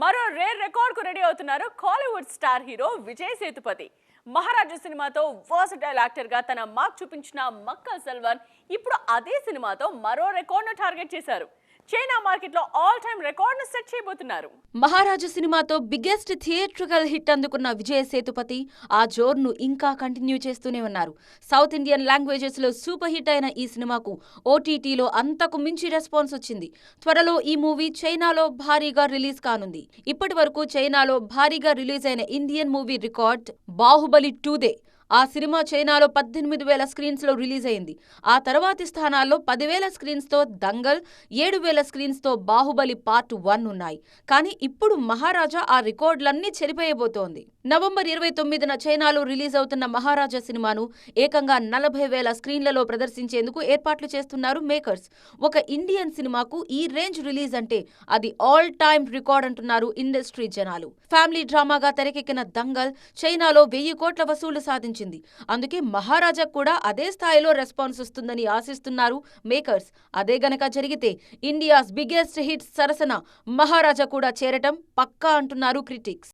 మరో రేర్ రికార్డ్కు రెడీ అవుతున్నారు Kollywood star hero Vijay Sethupathi. Maharaja సినిమాతో వర్సటైల్ యాక్టర్గా తన మార్క్ చూపించిన మక్కా సల్మాన్ ఇప్పుడు అదే సినిమాతో మరో రికార్డ్ను టార్గెట్ చేశారు. చైనా మార్కెట్లో ఆల్ టైమ్ రికార్డ్ సెట్ చేయబోతున్నారు. మహారాజు సినిమాతో బిగ్గెస్ట్ థియేట్రికల్ హిట్ అందుకున్న విజయ్ సేతుపతి ఆ జోర్ను ఇంకా కంటిన్యూ చేస్తూనే ఉన్నారు. సౌత్ ఇండియన్ లాంగ్వేజెస్లో సూపర్ హిట్ అయిన ఈ సినిమాకు ఓటీటీలో అంతకు మించి రెస్పాన్స్ వచ్చింది. త్వరలో ఈ మూవీ చైనాలో భారీగా రిలీజ్ కానుంది. ఇప్పటి వరకు చైనాలో భారీగా రిలీజ్ అయిన ఇండియన్ మూవీ రికార్డ్ బాహుబలి టూదే ఆ సినిమా చైనాలో పద్దెనిమిది వేల స్క్రీన్స్లో రిలీజ్ అయింది. ఆ తర్వాతి స్థానాల్లో పదివేల స్క్రీన్స్తో దంగల్ ఏడు వేల స్క్రీన్స్తో బాహుబలి పార్ట్ వన్ ఉన్నాయి. కానీ ఇప్పుడు మహారాజా ఆ రికార్డులన్నీ చెరిపేయబోతోంది. నవంబర్ ఇరవై తొమ్మిదిన చైనాలో రిలీజ్ అవుతున్న మహారాజా సినిమాను ఏకంగా నలభై వేల స్క్రీన్లలో ప్రదర్శించేందుకు ఏర్పాట్లు చేస్తున్నారు మేకర్స్. ఒక ఇండియన్ సినిమాకు ఈ రేంజ్ రిలీజ్ అంటే అది ఆల్ టైమ్ రికార్డ్ అంటున్నారు ఇండస్ట్రీ జనాలు. ఫ్యామిలీ డ్రామాగా తెరకెక్కిన దంగల్ చైనాలో వెయ్యి కోట్ల వసూళ్ళు సాధించింది. అందుకే మహారాజా కూడా అదే స్థాయిలో రెస్పాన్స్ వస్తుందని ఆశిస్తున్నారు మేకర్స్. అదే గనక జరిగితే ఇండియాస్ బిగ్గెస్ట్ హిట్ సరసన మహారాజా కూడా చేరటం పక్కా అంటున్నారు క్రిటిక్స్.